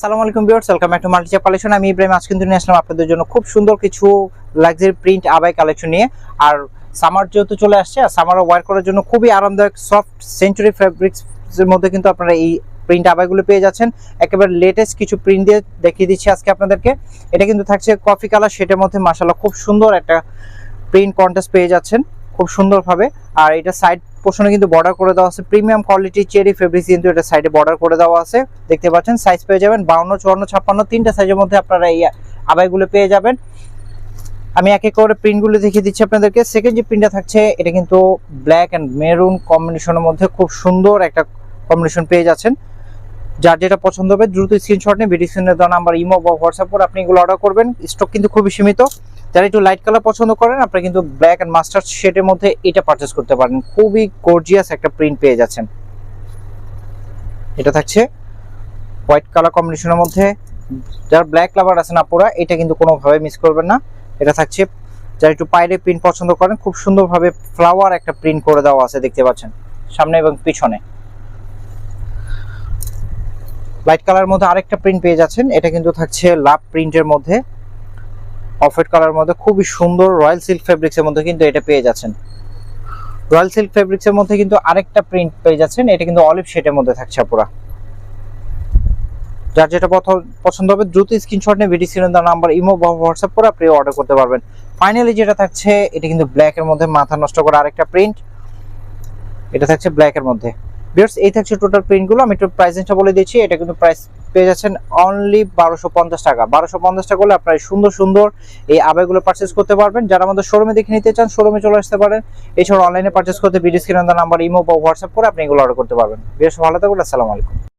সালাম আলাইকুম viewers welcome back to মাল্টিচাপ কালেকশন আমি ইব্রাহিম আজ কিন্তু নিয়ে আসলাম আপনাদের জন্য খুব সুন্দর কিছু লাক্সারি প্রিন্ট আবাই কালেকশন নিয়ে। আর সামার যেহেতু চলে আসছে, আর সামার ওয়ার করার জন্য খুবই আরামদায়ক সফট সেঞ্চুরি ফ্যাব্রিক্স এর মধ্যে কিন্তু আপনারা এই প্রিন্ট আবাইগুলো পেয়ে যাচ্ছেন। একেবারে লেটেস্ট কিছু প্রিন্ট দিয়ে দেখিয়ে দিচ্ছি আজকে আপনাদেরকে। এটা কিন্তু থাকছে কফি কালার সেটের মধ্যে মাসাল্লাহ খুব সুন্দর একটা প্রিন্ট কন্টেস্ট পেয়ে যাচ্ছেন, খুব সুন্দরভাবে। আর এটা সাইড পোর্শনে কিন্তু বর্ডার করে দেওয়া আছে। প্রিমিয়াম কোয়ালিটি চেরি ফেব্রিক্স কিন্তু এটা সাইডে বর্ডার করে দেওয়া আছে। দেখতে পাচ্ছেন সাইজ পেয়ে যাবেন বাউন্ন, চুয়ান্ন, ছাপ্পান্ন, তিনটা সাইজের মধ্যে আপনারা এই আবাইগুলো পেয়ে যাবেন। আমি এক এক করে প্রিন্টগুলো দেখিয়ে দিচ্ছি আপনাদেরকে। সেকেন্ড যে প্রিন্টটা থাকছে, এটা কিন্তু ব্ল্যাক অ্যান্ড মেরুন কম্বিনেশনের মধ্যে খুব সুন্দর একটা কম্বিনেশন পেয়ে যাচ্ছেন। যার যেটা পছন্দ হবে, দ্রুত স্ক্রিনশট নিয়ে ভিডিও স্ক্রিনে দেওয়া নাম্বার ইমো বা হোয়াটসঅ্যাপ করে আপনি এগুলো অর্ডার করবেন। স্টক কিন্তু খুবই সীমিত। যারা একটু লাইট কালার পছন্দ করেন, আপনারা কিন্তু ব্ল্যাক অ্যান্ড মাস্টার শেডের মধ্যে এটা পারচেস করতে পারেন। খুবই গর্জিয়াস একটা প্রিন্ট পেয়ে যাচ্ছেন। এটা থাকছে হোয়াইট কালার কম্বিনেশনের মধ্যে। যার ব্ল্যাক লাভার আছে না পুরা এটা কিন্তু কোনোভাবে মিস করবেন না। এটা থাকছে, যারা একটু পাইরে প্রিন্ট পছন্দ করেন, খুব সুন্দরভাবে ফ্লাওয়ার একটা প্রিন্ট করে দেওয়া আছে, দেখতে পাচ্ছেন, সামনে এবং পিছনে। লাইট কালার মধ্যে আরেকটা প্রিন্ট পেয়ে যাচ্ছেন। এটা কিন্তু থাকছে লাভ প্রিন্টের মধ্যে। অফেট কালার মধ্যে খুবই সুন্দর রয়্যাল সিল্ক ফেব্রিক্স এর মধ্যে কিন্তু এটা পেয়ে যাচ্ছেন। রয়্যাল সিল্ক ফেব্রিক্স এর মধ্যে কিন্তু আরেকটা প্রিন্ট পেয়ে যাচ্ছেন, এটা কিন্তু অলিভ শেডের মধ্যে থাকছে পুরা যার যেটা পছন্দ হবে, দ্রুত স্ক্রিনশট নিয়ে ভিডিও দেওয়া নাম্বার, ইমো বা হোয়াটসঅ্যাপ করে আপনি অর্ডার করতে পারবেন। ফাইনালি যেটা থাকছে, এটা কিন্তু ব্ল্যাক এর মধ্যে মাথা নষ্ট করা আরেকটা প্রিন্ট। এটা থাকছে ব্ল্যাক এর মধ্যে। বিয়ার্স এই থাকছে টোটাল প্রিন্টগুলো আমি একটু প্রাইসটা বলে দিচ্ছি। এটা কিন্তু প্রাইস পেয়ে যাচ্ছেন অনলি বারোশো পঞ্চাশ টাকা। বারোশো পঞ্চাশ টাকা হলে আপনারা সুন্দর সুন্দর এই আবেগুলো পার্চেস করতে পারবেন। যারা আমাদের শোরুমে দেখে নিতে চান শোরুমে চলে আসতে পারেন। এছাড়া অনলাইনে পার্চেস করতে ভিডিও স্ক্রিনে নাম্বার ইমো বা হোয়াটসঅ্যাপ করে আপনি এগুলো অর্ডার করতে পারবেন। বেশ ভালো থাকুন। আসসালামু আলাইকুম।